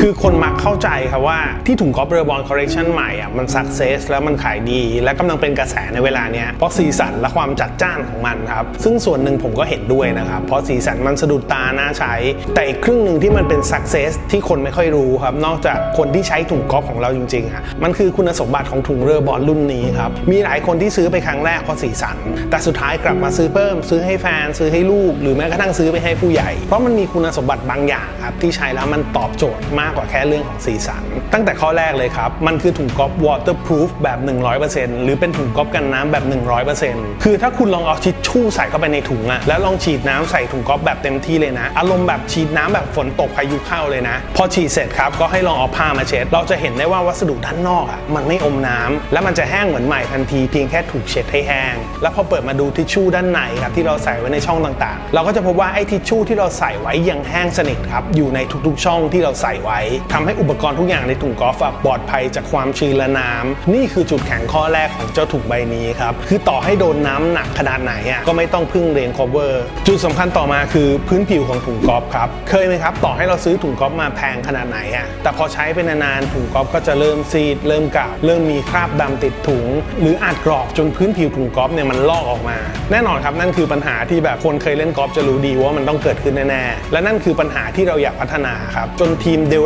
คือคนมักเข้าใจครับว่าที่ถุงกอล์ฟเรือบอลคอลเลคชันใหม่อะมันสักเซสแล้วมันขายดี และกำลังเป็นกระแสในเวลาเนี้ยเพราะสีสันและความจัดจ้านของมันครับ ซึ่งส่วนหนึ่งผมก็เห็นด้วยนะครับ เพราะสีสันมันสะดุดตาน่าใช้ แต่อีกครึ่งหนึ่งที่มันเป็นสักเซสที่คนไม่ค่อยรู้ครับ นอกจากคนที่ใช้ถุงกอล์ฟของเราจริงๆอะมันคือคุณสมบัติของถุงเรือบอลรุ่นนี้ครับมีหลายคนที่ซื้อไปครั้งแรกเพราะสีสัน แต่สุดท้ายกลับมาซื้อเพิ่ม ซื้อให้แฟนซื้อให้ลูกหรือแม้กระทั่งซื้อไปให้ผู้ใหญ่ เพราะมันมีคุณสมบัติบางอย่างครับที่ใช้แล้วมันตอบโจทย์มากากกว่าแค่เรื่องของสีสัน ตั้งแต่ข้อแรกเลยครับ มันคือถุงก๊อฟ waterproof แบบ 100%หรือเป็นถุงก๊อฟกันน้ำแบบ 100%คือถ้าคุณลองเอาทิชชู่ใส่เข้าไปในถุงอะแล้วลองฉีดน้ำใส่ถุงก๊อฟแบบเต็มที่เลยนะ อารมณ์แบบฉีดน้ำแบบฝนตกพายุเข้าเลยนะ พอฉีดเสร็จครับก็ให้ลองเอาผ้ามาเช็ด เราจะเห็นได้ว่าวัสดุด้านนอกอะมันไม่อมน้ำและมันจะแห้งเหมือนใหม่ทันทีเพียงแค่ถูกเช็ดให้แห้ง แล้วพอเปิดมาดูทิชชู่ด้านในครับที่เราใส่ไว้ในช่องต่างๆ เราก็จะพบว่าไอ้ทิชชู่ที่เราใส่ไว้ยังแห้งสนิทครับอยู่ในทุกๆช่องที่เราใส่ไว้ทำให้อุปกรณ์ทุกอย่างในถุงกอล์ฟปลอดภัยจากความชื้นและน้ำนี่คือจุดแข็งข้อแรกของเจ้าถุงใบนี้ครับ คือต่อให้โดนน้ำหนักขนาดไหนอะก็ไม่ต้องพึ่งเรนคอเวอร์จุดสำคัญต่อมาคือพื้นผิวของถุงกอล์ฟครับเคยไหมครับ ต่อให้เราซื้อถุงกอล์ฟมาแพงขนาดไหนอะแต่พอใช้ไปนานๆถุงกอล์ฟก็จะเริ่มซีด เริ่มเก่าเริ่มมีคราบดำติดถุง หรืออาจกรอบจนพื้นผิวถุงกอล์ฟเนี่ยมันลอกออกมา แน่นอนครับนั่นคือปัญหาที่แบบคนเคยเล่นกอล์ฟจะรู้ดีว่ามันต้องเกิดขึ้นแน่ๆและนั่นคือปัญหาที่เราอยากพัฒนาครับจนทีม developer อ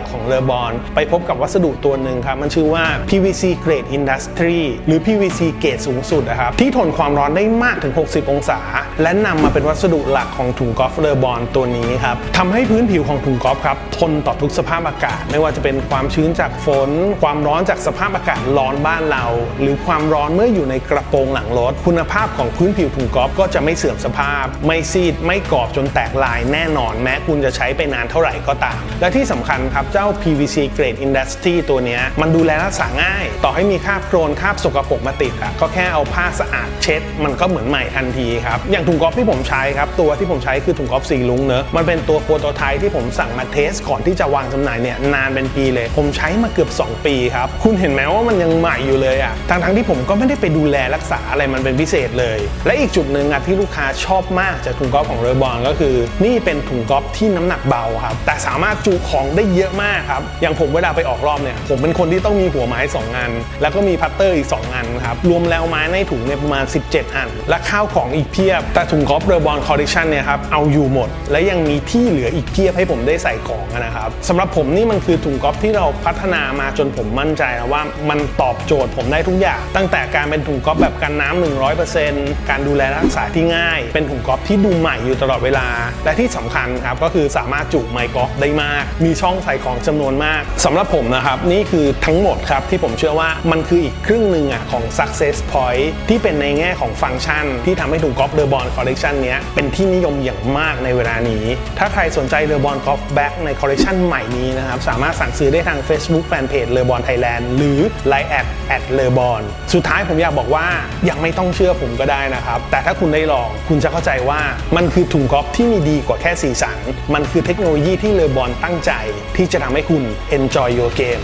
ะของเลอบอลไปพบกับวัสดุตัวหนึ่งครับ มันชื่อว่า PVC Grade Industry หรือ PVC เกรดสูงสุดนะครับ ที่ทนความร้อนได้มากถึง 60 องศา และนำมาเป็นวัสดุหลักของถุงกอล์ฟเลอบอลตัวนี้ครับทำให้พื้นผิวของถุงกอล์ฟครับ ทนต่อทุกสภาพอากาศ ไม่ว่าจะเป็นความชื้นจากฝน ความร้อนจากสภาพอากาศร้อนบ้านเรา หรือความร้อนเมื่ออยู่ในกระโปรงหลังรถ คุณภาพของพื้นผิวถุงกอล์ฟก็จะไม่เสื่อมสภาพ ไม่ซีดไม่กรอบจนแตกลายแน่นอน แม้คุณจะใช้ไปนานเท่าไหร่ก็ตาม และที่สำคัญครับ เจ้า PVC Grade Industry ตัวนี้มันดูแลรักษาง่าย ต่อให้มีคราบโครนคราบสกปรกมาติดอะก็แค่เอาผ้าสะอาดเช็ด มันก็เหมือนใหม่ทันทีครับ อย่างถุงกอล์ฟที่ผมใช้ครับ ตัวที่ผมใช้คือถุงกอล์ฟสีลุงเนอะมันเป็นตัวโปรโตไทป์ที่ผมสั่งมาเทสก่อนที่จะวางจำหน่ายเนี่ยนานเป็นปีเลย ผมใช้มาเกือบ 2 ปีครับคุณเห็นไหมว่ามันยังใหม่อยู่เลยอะทั้งทั้งที่ผมก็ไม่ได้ไปดูแลรักษาอะไรมันเป็นพิเศษเลย และอีกจุดหนึ่งอะที่ลูกค้าชอบมากจากถุงกอล์ฟของเรบอลก็คือ นี่เป็นถุงกอล์ฟที่น้ำหนักเบาครับแต่สามารถจุของได้เยอะมากครับ อย่างผมเวลาไปออกรอบเนี่ย ผมเป็นคนที่ต้องมีหัวไม้สองอันแล้วก็มีพัตเตอร์อีก2อันครับ รวมแล้วไม้ในถุงเนี่ยประมาณ 17 อัน และข้าวของอีกเพียบ แต่ถุงกอล์ฟเรอบอลคอลเลคชันเนี่ยครับเอาอยู่หมด และยังมีที่เหลืออีกเพียบให้ผมได้ใส่ของนะครับสำหรับผมนี่มันคือถุงกอล์ฟที่เราพัฒนามาจนผมมั่นใจแล้วว่ามันตอบโจทย์ผมได้ทุกอย่าง ตั้งแต่การเป็นถุงกอล์ฟแบบกันน้ำ100%การดูแลรักษาที่ง่าย เป็นถุงกอล์ฟที่ดูใหม่อยู่ตลอดเวลา และที่สำคัญครับก็คือสามารถจุไมค์กอล์ฟได้มากมีช่องใส่ของจำนวนมากสำหรับผมนะครับ นี่คือทั้งหมดครับที่ผมเชื่อว่ามันคืออีกครึ่งหนึ่งอะของ success point ที่เป็นในแง่ของฟังก์ชัน ที่ทำให้ถุงกอล์ฟเดอะบอลคอลเลกชันนี้เป็นที่นิยมอย่างมากในเวลานี้ ถ้าใครสนใจเดอะบอลกอล์ฟแบ็กในคอลเลกชันใหม่นี้นะครับสามารถสั่งซื้อได้ทาง Facebook Fanpage เลอบอลไทยแลนด์หรือ Line แอดแอดเลอบอลสุดท้ายผมอยากบอกว่ายังไม่ต้องเชื่อผมก็ได้นะครับ แต่ถ้าคุณได้ลองคุณจะเข้าใจว่ามันคือถุงกอล์ฟที่มีดีกว่าแค่สีสัน มันคือเทคโนโลยีที่เลอบอลตั้งใจที่จะทำให้คุณ enjoy your game